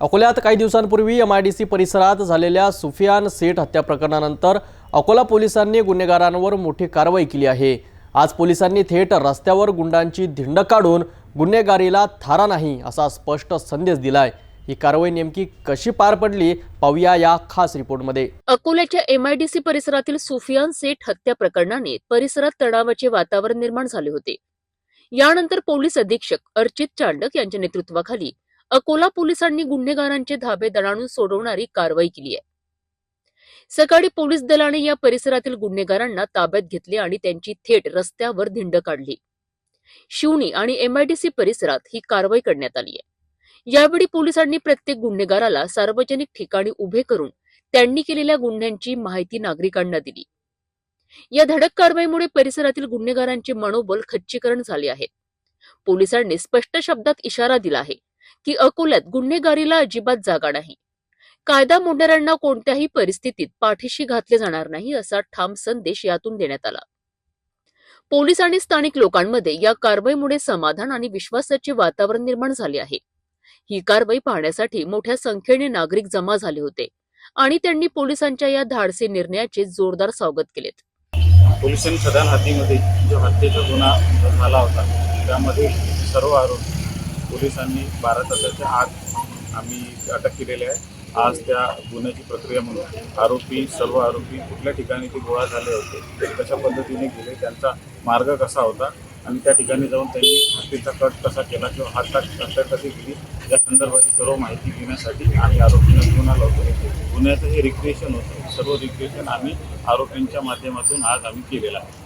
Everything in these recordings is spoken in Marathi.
अकोल्यात काही दिवसांपूर्वी एम आय डी सी परिसरात झालेल्या सुफियान सेठ हत्या प्रकरणानंतर अकोला पोलिसांनी गुन्हेगारांवर मोठी कारवाई केली आहे. आज पोलिसांनी थेट रस्त्यावर गुंडांची धिंड काढून गुन्हेगारीला थारा नाही असा स्पष्ट संदेश दिलाय. ही कारवाई नेमकी कशी पार पडली पाहूया या खास रिपोर्टमध्ये. अकोल्याच्या एमआयडीसी परिसरातील सुफियान सेठ हत्या प्रकरणाने परिसरात तणावाचे वातावरण निर्माण झाले होते. यानंतर पोलीस अधीक्षक अर्चित चांडक यांच्या नेतृत्वाखाली अकोला पोलिसांनी गुन्हेगारांचे धाबे दणाणून सोडवणारी कारवाई केली आहे. सकाळी पोलीस दलाने या परिसरातील गुन्हेगारांना ताब्यात घेतले आणि त्यांची थेट रस्त्यावर धिंड काढली. शिवणी आणि एमआयडीसी परिसरात ही कारवाई करण्यात आली आहे. यावेळी पोलिसांनी प्रत्येक गुन्हेगाराला सार्वजनिक ठिकाणी उभे करून त्यांनी केलेल्या गुन्ह्यांची माहिती नागरिकांना दिली. या धडक कारवाईमुळे परिसरातील गुन्हेगारांचे मनोबल खच्चीकरण झाले आहे. पोलिसांनी स्पष्ट शब्दात इशारा दिला आहे. की अकोल्यात गुन्हेगारीला अजिबात जागा नाही. कायदा मोडणाऱ्यांना कोणत्याही परिस्थितीत पाठीशी घातले जाणार नाही असा ठाम संदेश यातून देण्यात आला. पोलीस आणि स्थानिक लोकांमध्ये या कारवाईमुळे समाधान आणि विश्वासाचे वातावरण निर्माण झाले आहे. ही कारवाई पाहण्यासाठी मोठ्या संख्येने नागरिक जमा झाले होते आणि त्यांनी पोलिसांच्या या धाडसी निर्णयाचे जोरदार स्वागत केलेत पोलिसांनी सदान हातीमध्ये जो हत्येचा गुन्हा झाला होता त्यामध्ये सर्व आरोपी पोलिसांनी बारा तासाच्या आत आम्ही अटक केलेले आहे. आज त्या गुन्ह्याची प्रक्रिया म्हणून आरोपी सर्व आरोपी कुठल्या ठिकाणी ते गोळा झाले होते कशा पद्धतीने गेले त्यांचा मार्ग कसा होता आणि त्या ठिकाणी जाऊन त्यांनी हत्तीचा कट कसा केला किंवा हातात हत्या कशी केली या संदर्भाची सर्व माहिती घेण्यासाठी आम्ही आरोपींना घेऊन आलो होतो. गुन्ह्याचं हे रिक्रिएशन होतं. सर्व रिक्रिएशन आम्ही आरोपींच्या माध्यमातून आज आम्ही केलेलं आहे.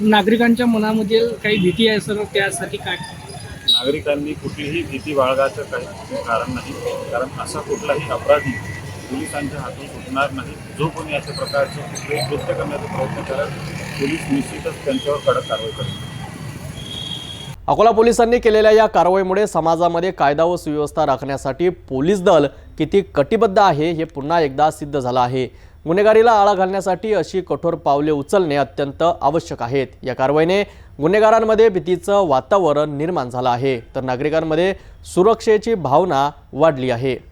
नागरिकांच्या मनामध्ये काही भीती आहे सर त्यासाठी काय? नागरिकांनी कुठलीही भीती बाळगायचं काही कारण नाही. कारण असा कुठलाही अपराधी पोलिसांच्या हातून सुटणार नाही. जो कोणी अशा प्रकारचे कुठलेही कृत्य करण्याचा प्रयत्न करेल पोलीस निश्चितच त्यांच्यावर कडक कारवाई करेल. अकोला पोलिसांनी केलेल्या या कारवाईमुळे समाजामध्ये कायदा व सुव्यवस्था राखण्यासाठी पोलीस दल किती कटिबद्ध आहे हे पुन्हा एकदा सिद्ध झालं आहे. गुन्हेगारीला आळा घालण्यासाठी अशी कठोर पावले उचलणे अत्यंत आवश्यक आहेत. या कारवाईने गुन्हेगारांमध्ये भीतीचं वातावरण निर्माण झालं आहे. तर नागरिकांमध्ये सुरक्षेची भावना वाढली आहे.